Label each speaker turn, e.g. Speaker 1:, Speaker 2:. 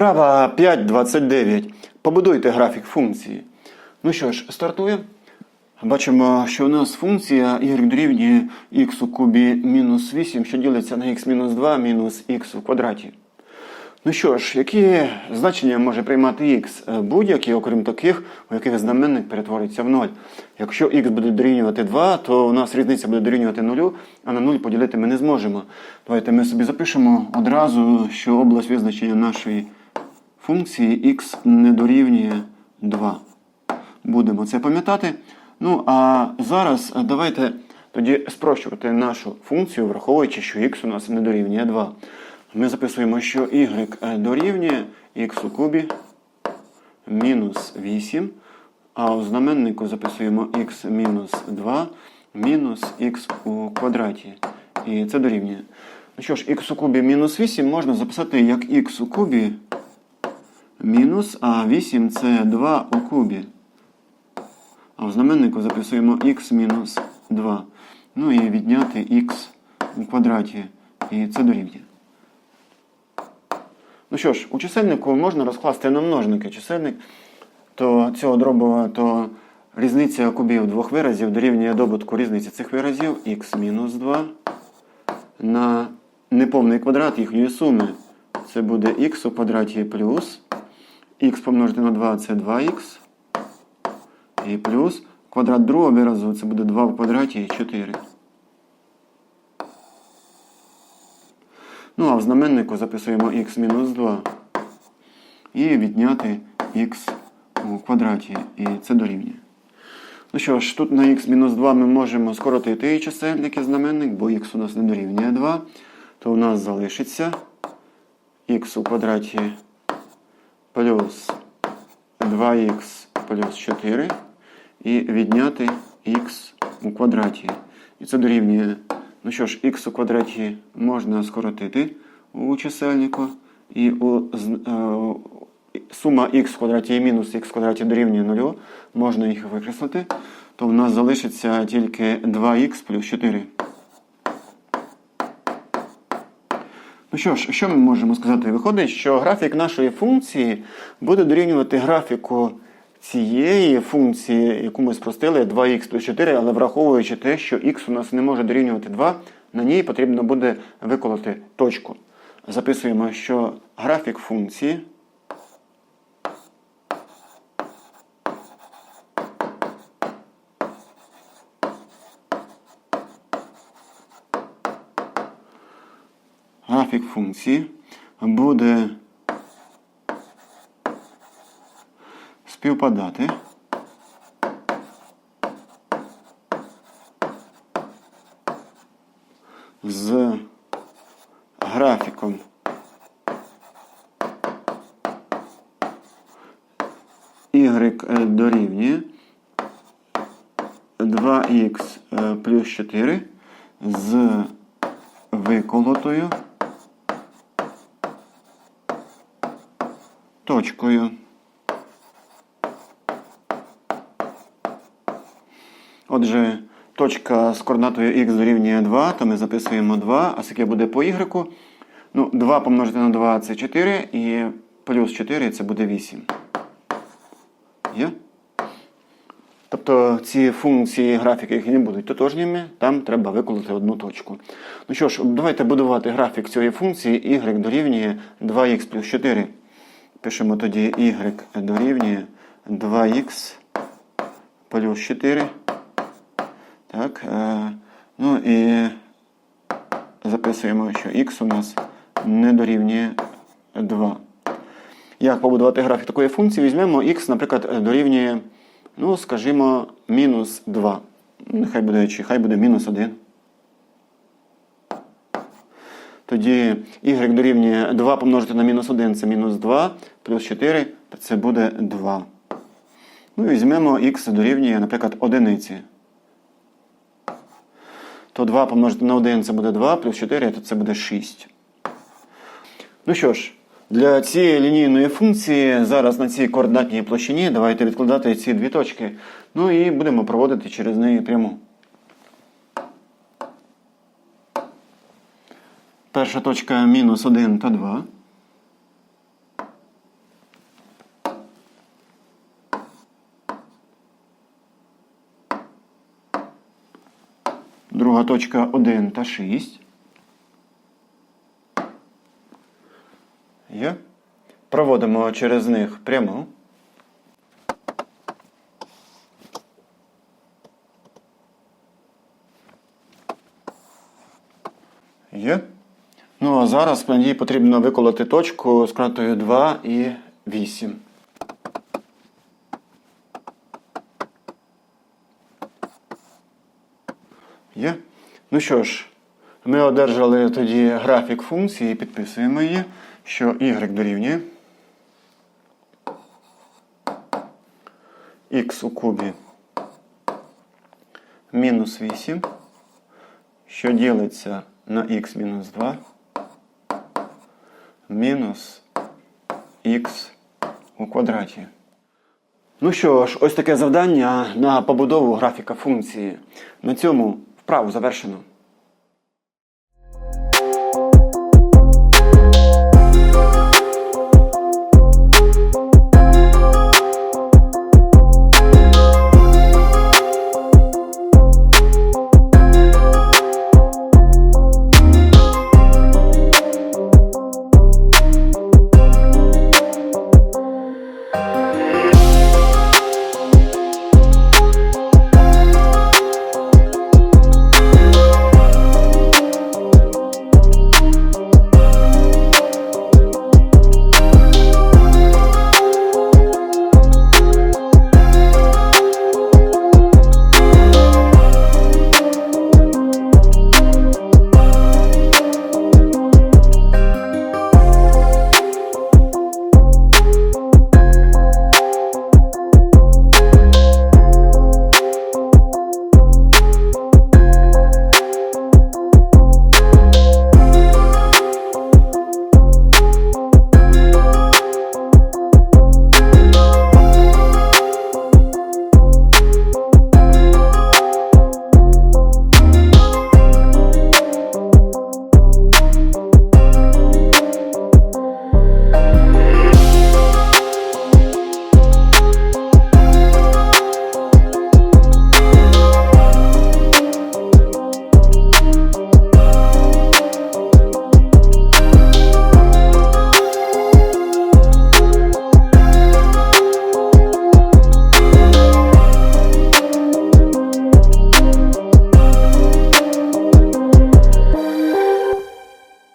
Speaker 1: Вправа 5.29. Побудуйте графік функції. Ну що ж, стартуємо. Бачимо, що у нас функція y дорівнює x у кубі мінус 8, що ділиться на x мінус 2 мінус x у квадраті. Ну що ж, які значення може приймати x? Будь-які, окрім таких, у яких знаменник перетвориться в 0. Якщо x буде дорівнювати 2, то у нас різниця буде дорівнювати 0, а на 0 поділити ми не зможемо. Давайте ми собі запишемо одразу, що область визначення нашої функції x не дорівнює 2. Будемо це пам'ятати. Ну, а зараз давайте тоді спрощувати нашу функцію, враховуючи, що x у нас не дорівнює 2. Ми записуємо, що y дорівнює x у кубі мінус 8, а у знаменнику записуємо x мінус 2 мінус x у квадраті. І це дорівнює. Ну що ж, x у кубі мінус 8 можна записати як x у кубі мінус, а 8 це 2 у кубі. А в знаменнику записуємо x мінус 2. Ну і відняти x у квадраті. І це дорівнює. Ну що ж, у чисельнику можна розкласти на множники. Чисельник то цього дробу, то різниця кубів двох виразів дорівнює добутку різниці цих виразів x мінус 2 на неповний квадрат їхньої суми. Це буде x у квадраті плюс x помножити на 2 це 2х. І плюс квадрат другого виразу це буде 2 в квадраті і 4. Ну, а в знаменнику записуємо x мінус 2. І відняти x у квадраті. І це дорівнює. Ну що ж, тут на x мінус 2 ми можемо скоротити і чисельник і знаменник, бо x у нас не дорівнює 2. То у нас залишиться x у квадраті плюс 2х плюс 4 і відняти х у квадраті. І це дорівнює. Ну що ж, х у квадраті можна скоротити у чисельнику. І у, е, сума х в квадраті і мінус х в квадраті дорівнює 0. Можна їх викреслити. То в нас залишиться тільки 2х плюс 4. Ну що ж, що ми можемо сказати? Виходить, що графік нашої функції буде дорівнювати графіку цієї функції, яку ми спростили, 2х плюс 4, але враховуючи те, що х у нас не може дорівнювати 2, на ній потрібно буде виколоти точку. Записуємо, що графік функції графік функції буде співпадати з графіком y дорівнює 2х плюс 4 з виколотою точкою. Отже, точка з координатою х дорівнює 2, то ми записуємо 2, а скільки буде по y? Ну, 2 помножити на 2 це 4, і плюс 4 це буде 8. Є? Тобто ці функції графіки, які не будуть тотожніми, там треба виколоти одну точку. Ну що ж, давайте будувати графік цієї функції y дорівнює 2х плюс 4. Пишемо тоді y дорівнює 2х плюс 4. Так, е, ну і записуємо, що х у нас не дорівнює 2. Як побудувати графік такої функції? Візьмемо х, наприклад, дорівнює, ну, скажімо, мінус 2. Нехай буде чи хай буде мінус 1. Тоді y дорівнює 2 помножити на мінус 1 це мінус 2, плюс 4 то це буде 2. Ну і візьмемо х дорівнює, наприклад, одиниці. То 2 помножити на 1 це буде 2, плюс 4 то це буде 6. Ну що ж, для цієї лінійної функції зараз на цій координатній площині давайте відкладати ці дві точки. Ну і будемо проводити через неї пряму. Перша точка мінус 1 та 2. Друга точка 1 та 6. Є. Проводимо через них пряму. Зараз мені потрібно виколоти точку з кратою 2 і 8. Є. Ну що ж, ми одержали тоді графік функції, підписуємо її, що y дорівнює x у кубі мінус 8, що ділиться на x мінус 2 мінус х у квадраті. Ну що ж, ось таке завдання на побудову графіка функції. На цьому вправу завершено.